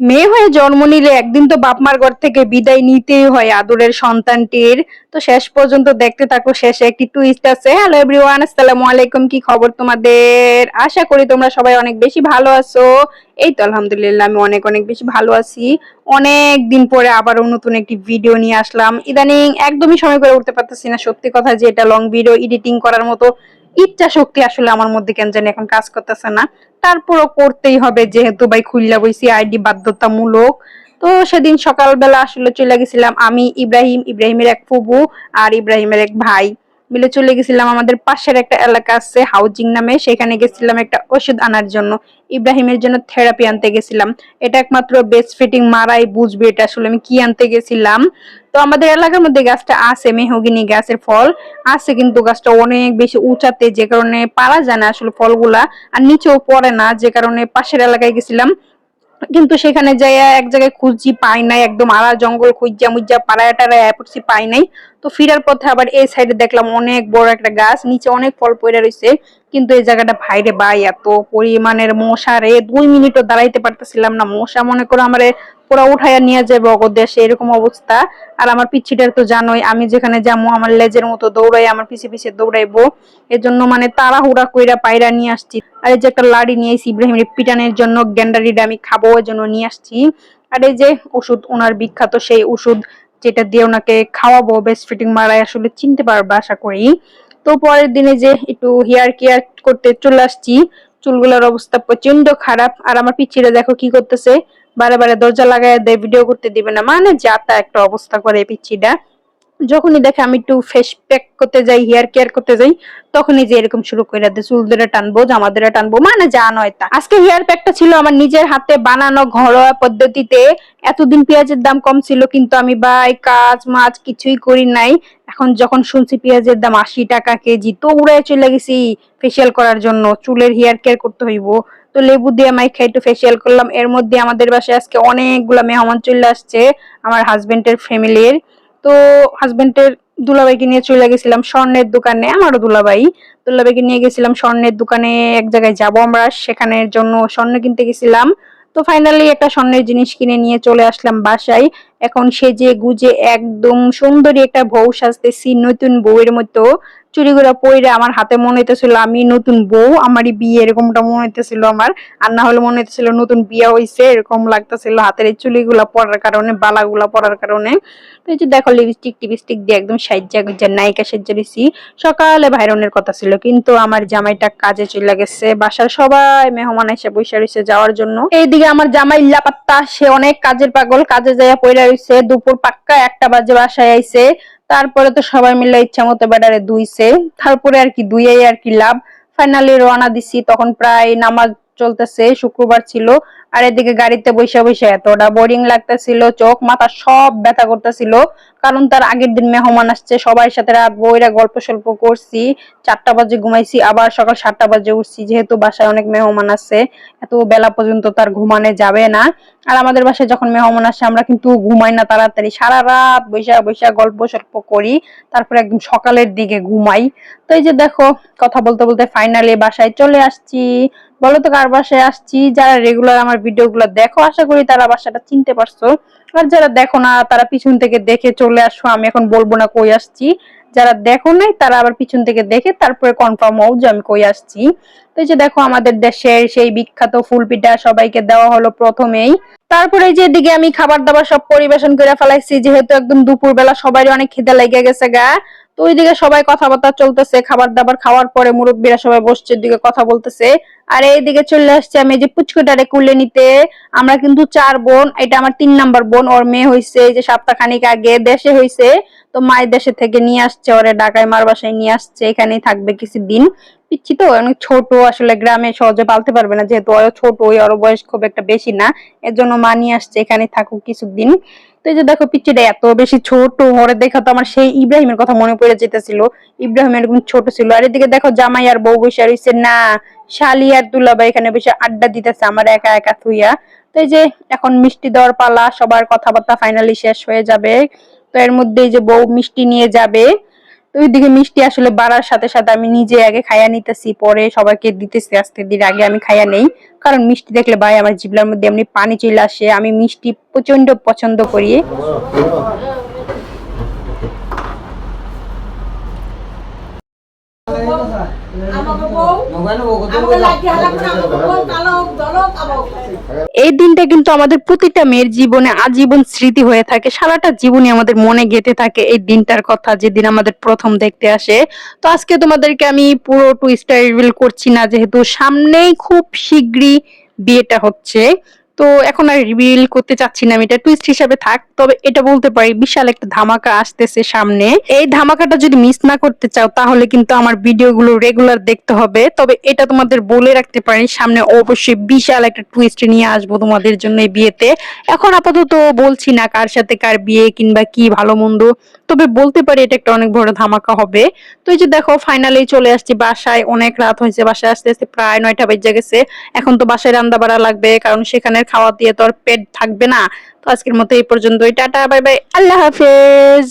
মেয়ে হয়ে জন্ম নিলে একদিন তো বাপ মার ঘর থেকে বিদায় নিতেই হয় আদরের সন্তানটির। তো শেষ পর্যন্ত দেখতে থাকো, শেষে একটি টুইস্ট আছে। হ্যালো এভরিওয়ান আসসালামু আলাইকুম। কি খবর তোমাদের? আশা করি তোমরা সবাই অনেক বেশি ভালো আছো। এই তো আলহামদুলিল্লাহ, আমি অনেক অনেক বেশি ভালো আছি। অনেক দিন পরে আবারও নতুন একটি ভিডিও নিয়ে আসলাম। ইদানিং একদমই সময় করে উঠতে পারতেছি না। সত্যি কথা যে এটা লং ভিডিও এডিটিং করার মতো ইচ্ছা শক্তি আসলে আমার মধ্যে কেন জানি এখন কাজ করতেছে না। তারপরও করতেই হবে, যেহেতু ভাই খুললা বইছি, আইডি বাধ্যতামূলক। তো সেদিন সকালবেলা আসলে চলে গেছিলাম আমি, ইব্রাহিম, ইব্রাহিমের এক ফুবু আর ইব্রাহিমের এক ভাই। মিলে চলে গেছিলাম। আমাদের পাশের একটা এলাকা আছে, হাউজিং নামে। সেখানে গেছিলাম একটা ওষুধ আনার জন্য। ইব্রাহিমের জন্য থেরাপি আনতে গেছিলাম। এটা একমাত্র বেস্ট ফিটিং মারাই বুঝবে এটা আসলে আমি কি আনতে গেছিলাম। তো আমাদের এলাকার মধ্যে গাছটা আছে, মেহগিনি গাছের ফল। আছে কিন্তু গাছটা অনেক বেশি উঁচাতে, যে কারণে পারা যায় না আসলে ফলগুলা। আর নিচেও পড়ে না, যে কারণে পাশের এলাকায় গেছিলাম। কিন্তু সেখানে যাইয়া এক জায়গায় খুঁজছি পাই নাই, একদম আড়া জঙ্গল খুঁজা মুজা পাড়ায় টাড়ায় পড়ছি পাই নাই। তো ফিরার পথে আবার এই সাইডে দেখলাম অনেক বড় একটা গাছ, নিচে অনেক ফল পড়ে রয়েছে, কিন্তু এই জায়গাটা ভাইরে ভাই, এত পরিমাণের মশা রে, দুই মিনিটও দাঁড়াইতে পারতেছিলাম না। মশা মনে করো আমার পুরা উঠাইয়া নিয়ে যাবে অগদেশে এরকম অবস্থা। আর আমার পিচ্ছিটার তো জানোই, আমি যেখানে যাব, আমার লেজের মতো দৌড়াই, আমার পিছে পিছে দৌড়াইবো। এর জন্য মানে তাড়াহুড়া কইরা পায়রা নিয়ে আসছি। আর এই যে একটা লাড়ি নিয়ে এসেছি ইব্রাহিমের পিটানের জন্য, গ্যান্ডারিটা আমি খাব ওই জন্য নিয়ে আসছি। আর এই যে ওষুধ, ওনার বিখ্যাত সেই ওষুধ যেটা দিয়ে ওনাকে খাওয়াবো বেস্ট ফিটিং মারাই আসলে চিনতে পারব আশা করি। তো পরের দিনে যে একটু হেয়ার কেয়ার করতে চলে আসছি, চুলগুলোর অবস্থা প্রচণ্ড খারাপ। আর আমার পিচ্ছিরা দেখো কি করতেছে, বারে বারে দরজা লাগায় দেয় ভিডিও করতে দিবে না। মানে যাতা একটা অবস্থা করে পিচ্ছিটা যখনই দেখে আমি একটু ফেস প্যাক করতে যাই হেয়ার কেয়ার করতে যাই, তখনই যে এরকম শুরু করে দেয়, চুল ধরে টানবো, জামা ধরে টানবো মানে যা নয় তা। আজকে হেয়ার প্যাকটা ছিল আমার নিজের হাতে বানানো ঘরোয়া পদ্ধতিতে। এতদিন পেঁয়াজের দাম কম ছিল, কিন্তু আমি বাই কাজ মাছ কিছুই করি নাই। এখন যখন শুনছি পেঁয়াজের দাম আশি টাকা কেজি তো উড়াই চলে গেছি ফেসিয়াল করার জন্য। চুলের হেয়ার কেয়ার করতে হইব। তো লেবু দিয়ে মাইখা একটু ফেসিয়াল করলাম। এর মধ্যে আমাদের বাসায় আজকে অনেকগুলা মেহমান চলে আসছে, আমার হাজবেন্ডের ফ্যামিলির তো হাজবেন্ডের দুলাভাইকে নিয়ে চলে গেছিলাম স্বর্ণের দোকানে, আমারও দুলাভাই। দুলাভাইকে নিয়ে গেছিলাম স্বর্ণের দোকানে, এক জায়গায় যাব আমরা, সেখানের জন্য স্বর্ণ কিনতে গেছিলাম। তো ফাইনালি একটা স্বর্ণের জিনিস কিনে নিয়ে চলে আসলাম বাসায়। এখন সেজে গুজে একদম সুন্দরী একটা বউ সাজতেছি, নতুন বউয়ের মতো। চুরিগুলা পইরে আমার হাতে মনে হইতেছিল আমি নতুন বউ, আমারই বিয়ে এরকমটা মনে হইতেছিল আমার। আর না হলে মনে হইতেছিল নতুন বিয়ে হইছে, এরকম লাগতেছিল হাতের এই চুলিগুলা পরার কারণে, বালাগুলা পরার কারণে। তো এই যে দেখো লিপস্টিক টিপস্টিক দিয়ে একদম সাজ্জা গুজ্জা, নায়িকা সাজ্জা দিছি। সকালে ভাইরনের কথা ছিল, কিন্তু আমার জামাইটা কাজে চলে গেছে, বাসার সবাই মেহমান এসে বসে রয়েছে যাওয়ার জন্য। এইদিকে আমার জামাই লাপাত্তা, সে অনেক কাজের পাগল, কাজে যাইয়া পইরা রয়েছে দুপুর পাক্কা একটা বাজে বাসায় আইছে। তারপরে তো সবাই মিলে ইচ্ছা মতো বেডারে দুইছে। তারপরে আর কি দুইয়াই আর কি লাভ। ফাইনালি রওনা দিছি, তখন প্রায় নামাজ চলতেছে, শুক্রবার ছিল। আর এদিকে গাড়িতে বৈশা বৈশা এতটা বোরিং লাগতেছিল, চোখ মাথা সব ব্যথা করতেছিল। কারণ তার আগের দিন মেহমান আসছে, সবাই সাথে বইরা গল্প সল্প করছি, চারটা বাজে ঘুমাইছি, আবার সকাল সাতটা বাজে উঠছি, যেহেতু বাসায় অনেক মেহমান আছে, এত বেলা পর্যন্ত তার ঘুমানো যাবে না। আর আমাদের বাসায় যখন মেহমান আসে, আমরা কিন্তু ঘুমাই না তাড়াতাড়ি, সারা রাত বৈশা বৈশা গল্প সল্প করি, তারপরে একদম সকালের দিকে ঘুমাই। তো এই যে দেখো, কথা বলতে বলতে ফাইনালি বাসায় চলে আসছি। বলো তো কার বাসায় আসছি? যারা রেগুলার আমার ভিডিও দেখো, আশা করি তারা বাসাটা চিনতে পারছ। আর যারা দেখো না, তারা পিছন থেকে দেখে চলে আসো, আমি এখন বলব না কই আসছি। যারা দেখো নাই, তারা আবার পিছন থেকে দেখে তারপরে কনফার্ম হও যে আমি কই আসছি। তো এই যে দেখো আমাদের দেশের সেই বিখ্যাত ফুল পিঠা সবাইকে দেওয়া হলো প্রথমেই। তারপরে এই যে এদিকে আমি খাবার দাবার সব পরিবেশন করে ফেলাইছি, যেহেতু একদম দুপুর বেলা সবাই অনেক খিদে লেগে গেছে গা। তো ওইদিকে সবাই কথাবার্তা চলতেছে খাবার দাবার খাওয়ার পরে মুরব্বীরা সবাই বসছে দিকে কথা বলতেছে। আর এইদিকে চলে আসছে আমি যে পুচকুটারে কুলে নিতে। আমরা কিন্তু চার বোন, এটা আমার তিন নাম্বার বোন, ওর মেয়ে হয়েছে যে সপ্তাহ খানিক আগে দেশে হয়েছে তো মায়ের দেশে থেকে নিয়ে আসছে, ওরে ঢাকায় মার বাসায় নিয়ে আসছে, এখানেই থাকবে কিছুদিন। পিচ্ছি তো, অনেক ছোট, আসলে গ্রামে সহজে পালতে পারবে না, যেহেতু ওর ছোট, ওই ওর বয়স খুব একটা বেশি না এর জন্য মা নিয়ে আসছে এখানে থাকুক কিছুদিন। তো এই যে দেখো পিচ্ছিটা এত বেশি ছোট, ওরে দেখা তো আমার সেই ইব্রাহিমের কথা মনে পড়ে যেতেছিল, ইব্রাহিম এরকম ছোট ছিল, আর এদিকে দেখো জামাই আর বউ বসে রয়েছে না, শালি আর দুলাবা এখানে বসে আড্ডা দিতেছে, আমার একা একা থুইয়া। তো এই যে এখন মিষ্টি দেওয়ার পালা, সবার কথাবার্তা ফাইনালি শেষ হয়ে যাবে। তো এর মধ্যে এই যে বউ মিষ্টি নিয়ে যাবে তো ওইদিকে মিষ্টি আসলে বাড়ার সাথে সাথে আমি নিজে আগে খাইয়া নিতেছি, পরে সবাইকে দিতেছি আস্তে দিন আগে আমি খাইয়া নেই। কারণ মিষ্টি দেখলে ভাই আমার জিবলার মধ্যে এমনি পানি চলে আসে, আমি মিষ্টি প্রচণ্ড পছন্দ করি আমাকে বউ আমাকে লাগিয়ে হালা করে আমাকে বউ কালো দলক আমাকে এই দিনটা কিন্তু আমাদের প্রতিটা মেয়ের জীবনে আজীবন স্মৃতি হয়ে থাকে। সারাটা জীবনে আমাদের মনে গেঁথে থাকে এই দিনটার কথা, যেদিন আমাদের প্রথম দেখতে আসে। তো আজকে তোমাদেরকে আমি পুরো টুইস্টার রিভিল করছি না, যেহেতু সামনেই খুব শীঘ্রই বিয়েটা হচ্ছে। তো এখন আর রিভিল করতে চাচ্ছি না আমি, এটা টুইস্ট হিসাবে থাক, তবে এটা বলতে পারি, বিশাল একটা ধামাকা আসতেছে সামনে। এই ধামাকাটা যদি মিস না করতে চাও, তাহলে কিন্তু আমার ভিডিওগুলো রেগুলার দেখতে হবে, তবে এটা তোমাদের বলে রাখতে পারি, সামনে অবশ্যই বিশাল একটা টুইস্ট নিয়ে আসব তোমাদের জন্য এই বিয়েতে। এখন আপাতত বলছি না কার সাথে কার বিয়ে কিংবা কি ভালো মন্দ, তবে বলতে পারি এটা একটা অনেক বড় ধামাকা হবে। তো এই যে দেখো ফাইনালি চলে আসছি বাসায়, অনেক রাত হয়েছে, বাসায় আসতে আসতে প্রায় নয়টা বেজে গেছে। এখন তো বাসায় রান্না বাড়া লাগবে, কারণ সেখানের খাওয়া দিয়ে তো আর পেট থাকবে না। তো আজকের মতো এই পর্যন্তই। Tata, bye bye. আল্লাহ হাফেজ।